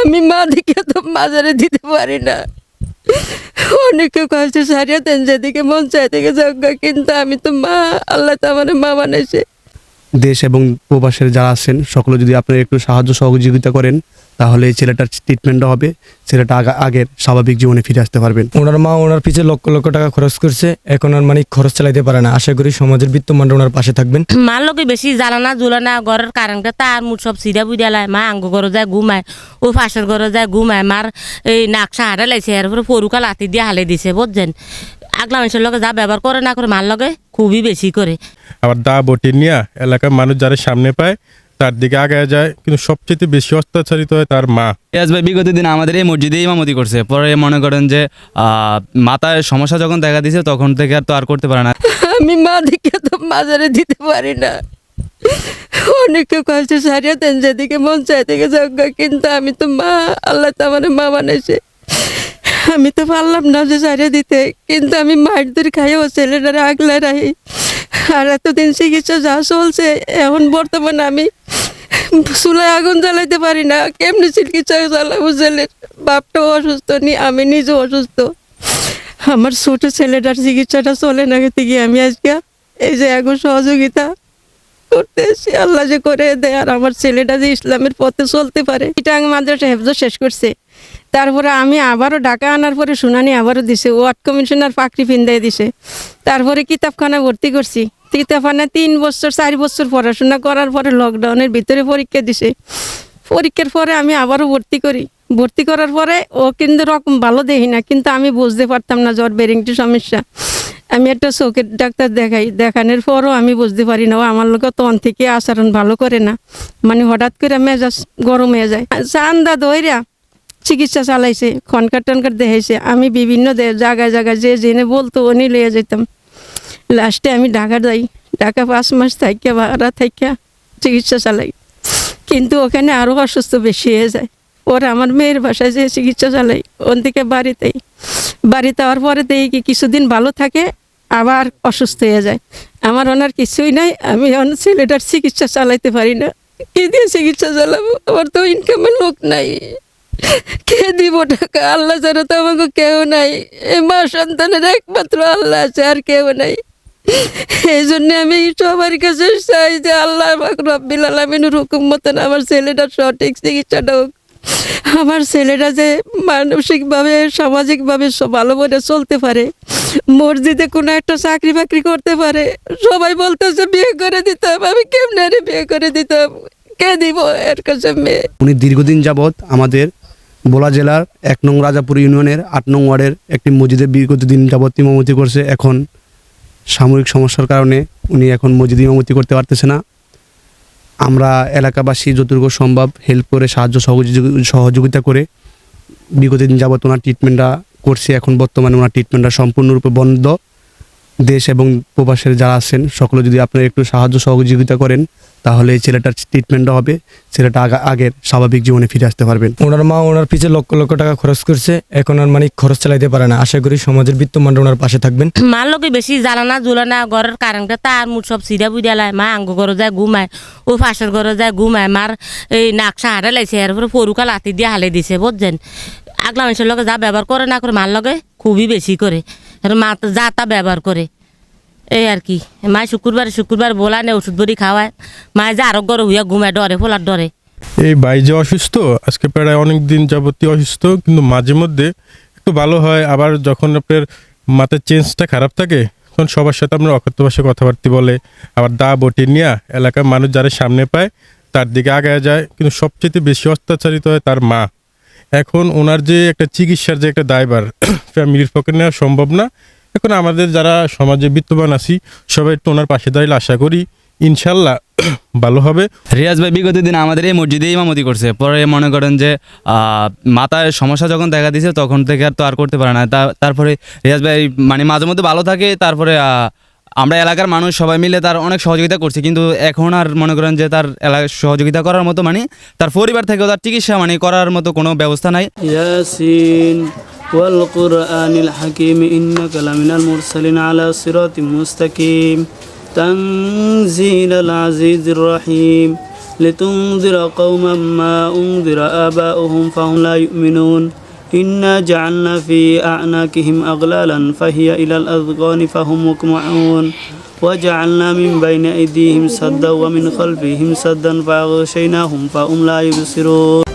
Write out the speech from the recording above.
আমি মা দিকে তো মাজারে দিতে পারি না। অনেকে কষ্ট সারিয়ে দেন যেদিকে মন চাই থেকে যজ্ঞ কিন্তু আমি তো মা, আল্লাহ তো আমার মা বানাইছে। দেশ এবং প্রবাসের যারা আছেন, সকলে যদি আপনারা একটু সাহায্য সহযোগিতা করেন তাহলে এই ছেলেটার ট্রিটমেন্টও হবে ছেলেটা আগা- আগের স্বাভাবিক জীবনে ফিরে আসতে পারবেন। ওনার মা ওনার পিছে লক্ষ লক্ষ টাকা খরচ করছে এখন আর মানে খরচ চালাইতে পারে না। আশা করি সমাজের বিত্তমানরা ওনার পাশে থাকবেন। মার লগে বেশি জ্বালানা জুলানা ঘরের কারেন্টে তার মুঠ সব সিধা বুঝালায় মা আঙ্গ ঘরে যায় ঘুমায় ও ফাঁসের ঘরে যায় ঘুমায়। মার এই নাকশা হাঁটা লাইছে এরপরে পরুকা লাতি দিয়ে হালে দিছে বুঝছেন? আগলা মানুষের লগে যা ব্যবহার করে না করে মার লগে খুবই বেশি করে। আবার দা বটি নিয়ে এলাকার মানুষ যারা সামনে পায় তার দিকে আগে যায় কিন্তু সবচেয়ে বেশি অত্যাচারিত হয় তার মা। ইয়াস ভাই বিগত দিন আমাদের এই মসজিদে ইমামতি করছে। পরে মনে করেন যে আহ, মাথায় সমস্যা যখন দেখা দিছে তখন থেকে আর তো আর করতে পারে না। আমি মা দিকে তো মাজারে দিতে পারি না। অনেকে কষ্ট সারিয়ে দেন যেদিকে মন চাই থেকে কিন্তু আমি তো মা আল্লাহ তো আমার মা বানাইছে। আমি তো পারলাম না যে সারিয়ে দিতে কিন্তু আমি মায়ের ধরে খাইও ছেলেটারে আগলে রাখি। আর এতদিন চিকিৎসা যা চলছে, এখন বর্তমানে আমি চুলায় আগুন জ্বালাইতে পারি না। কেমনি চিকিৎসা চালাবো ছেলের? বাপটাও অসুস্থ, নি আমি নিজেও অসুস্থ। আমার ছোট ছেলেটার চিকিৎসাটা চলে না গিয়ে আমি আজকে এই যে এখন সহযোগিতা করতে আল্লাহ যে করে দেয়, আর আমার ছেলেটা যে ইসলামের পথে চলতে পারে, এটা আমি মাদ্রাসা হেফজ শেষ করছে। তারপরে আমি আবারও ঢাকা আনার পরে শুনানি আবারও দিছে। ওয়ার্ড কমিশনার পাকড়ি ফিন্দাই দিছে। তারপরে কিতাবখানা ভর্তি করছি। কিতাবখানা তিন বছর, চার বছর পড়াশোনা করার পরে লকডাউনের ভিতরে পরীক্ষা দিছে। পরীক্ষার পরে আমি আবারও ভর্তি করি। ভর্তি করার পরে ও কিন্তু রকম ভালো দেখি না, কিন্তু আমি বুঝতে পারতাম না জ্বর বেরিংটি সমস্যা। আমি একটা চোখের ডাক্তার দেখাই, দেখানোর পরও আমি বুঝতে পারি না, ও আমার লোক তখন থেকে আচরণ ভালো করে না। মানে হঠাৎ করে মেজাজ গরম হয়ে যায়। চান্দা দইরা চিকিৎসা চালাইছে, খনকার টনকার দেখাইছে। আমি বিভিন্ন জায়গায় জায়গায় যে জেনে বলতো উনি লিয়ে যেতাম লাস্টে আমি ঢাকা যাই। ঢাকা পাঁচ মাস থাইকা, ভাড়া থাইকা চিকিৎসা চালাই। কিন্তু ওখানে আরও অসুস্থ বেশি হয়ে যায়। পরে আমার মেয়ের বাসায় যে চিকিৎসা চালাই। ওন থেকে বাড়িতেই বাড়িতে হওয়ার পরে দেখি কিছুদিন ভালো থাকে, আবার অসুস্থ হয়ে যায়। আমার ওনার কিছুই নাই। আমি ওনার ছেলেটার চিকিৎসা চালাইতে পারি না। কি দিয়ে চিকিৎসা চালাবো? আমার তো ইনকামের লোক নাই। কে দিব টাকা? আল্লাহ ছাড়া তো আমাকে কেউ নাই। এ মা সন্তানের একমাত্র আল্লাহ আছে, আর কেউ নাই। এই জন্য আমি সবার কাছে চাই যে আল্লাহ রব্বিল আলমিনের হুকুম মতন আমার ছেলেটার সঠিক চিকিৎসাটা হোক। আমার ছেলেটা যে মানসিকভাবে, সামাজিকভাবে ভালো করে চলতে পারে, মসজিদে কোনো একটা চাকরি বাকরি করতে পারে, সবাই বলতেছে, বিয়ে করে দিতাম, আমি কেমনে বিয়ে করে দিতাম? কে দিব এর কাছে মেয়ে? উনি দীর্ঘদিন যাবৎ আমাদের বোলা জেলার এক নং রাজাপুর ইউনিয়নের আট নং ওয়ার্ডের একটি মসজিদে বিগত দিন যাবৎ ইমামতি করছে। এখন সামরিক সমস্যার কারণে উনি এখন মসজিদে ইমামতি করতে পারতেছে না। আমরা এলাকাবাসী যতটুকু সম্ভব হেল্প করে, সাহায্য সহযোগি- সহযোগিতা করে বিগত দিন যাবৎ ওনার ট্রিটমেন্টটা করছে। এখন বর্তমানে ওনার ট্রিটমেন্টটা সম্পূর্ণরূপে বন্ধ। দেশ এবং প্রবাসের যারা আছেন, সকলে যদি আপনারা একটু সাহায্য সহযোগিতা করেন তাহলে এই ছেলেটার ট্রিটমেন্টও হবে ছেলেটা আগা- আগের স্বাভাবিক জীবনে ফিরে আসতে পারবেন ওনার মা ওনার পিছে লক্ষ লক্ষ টাকা খরচ করছে এখন আর মানে খরচ চালাইতে পারে না। আশা করি সমাজের বিত্তমানরা ওনার পাশে থাকবেন। মার লগে বেশি জ্বালানা জুলানা ঘরের কারেন্টে তার মুঠ সব সিধা বুঝালায় মা আঙ্গ ঘরে যায় ঘুমায় ও ফাঁসের ঘরে যায় ঘুমায়। মার এই নাকশা হাঁটা লাইছে এরপরে পরুকা লাতি দিয়ে হালে দিছে বুঝছেন? আগলা মানুষের লগে যা ব্যবহার করে না করে মার লগে খুবই বেশি করে। আর মা তো যা তা ব্যবহার করে। এই আর কি। মায় শুক্রবার শুক্রবার বলা নেই ওষুধ বড়ি খাওয়ায় মায় যে আরোগ্য হইয়া ঘুমায় ডরে ফোলার ডরে এই ভাই যে অসুস্থ, আজকে প্রায় অনেক দিন যাবতীয় অসুস্থ, কিন্তু মাঝে মধ্যে একটু ভালো হয়। আবার যখন আপনার মাথার চেঞ্জটা খারাপ থাকে, তখন সবার সাথে আপনার অকথ্য ভাষায় কথাবার্তা বলে, আবার দা বটি নিয়ে এলাকার মানুষ যারা সামনে পায়, তার দিকে আগে যায়। কিন্তু সবচেয়ে বেশি অত্যাচারিত হয় তার মা। এখন ওনার যে একটা চিকিৎসার যে একটা দায়ভার ফ্যামিলির পক্ষে নেওয়া সম্ভব না। এখন আমাদের যারা সমাজে বিত্তবান আছি সবাই একটু ওনার পাশে দাঁড়িয়ে আশা করি ইনশাল্লাহ ভালো হবে। রিয়াজ ভাই বিগত দিন আমাদের এই মসজিদে ইমামতি করছে। পরে মনে করেন যে মাথায় সমস্যা যখন দেখা দিয়েছে তখন থেকে আর তো আর করতে পারে না। তারপরে রিয়াজ ভাই মানে মাঝে মধ্যে ভালো থাকে তারপরে আমরা এলাকার মানুষ সবাই মিলে তার অনেক সহযোগিতা করছি। কিন্তু এখন আর মনে করেন যে তার এলাকায় সহযোগিতা করার মতো মানে তার পরিবার থেকেও তার চিকিৎসা মানে করার মতো কোনো ব্যবস্থা নাই। والقرآن الحكيم إنك لمن المرسلين على صراط مستقيم. تنزيل العزيز الرحيم. لتنذر قوما ما أنذر آباؤهم فهم لا يؤمنون. إنا جعلنا في أعناقهم أغلالا فهي إلى الأذقان فهم مقمعون وجعلنا من بين أيديهم سدا ومن خلفهم سدا فأغشيناهم فهم لا يبصرون.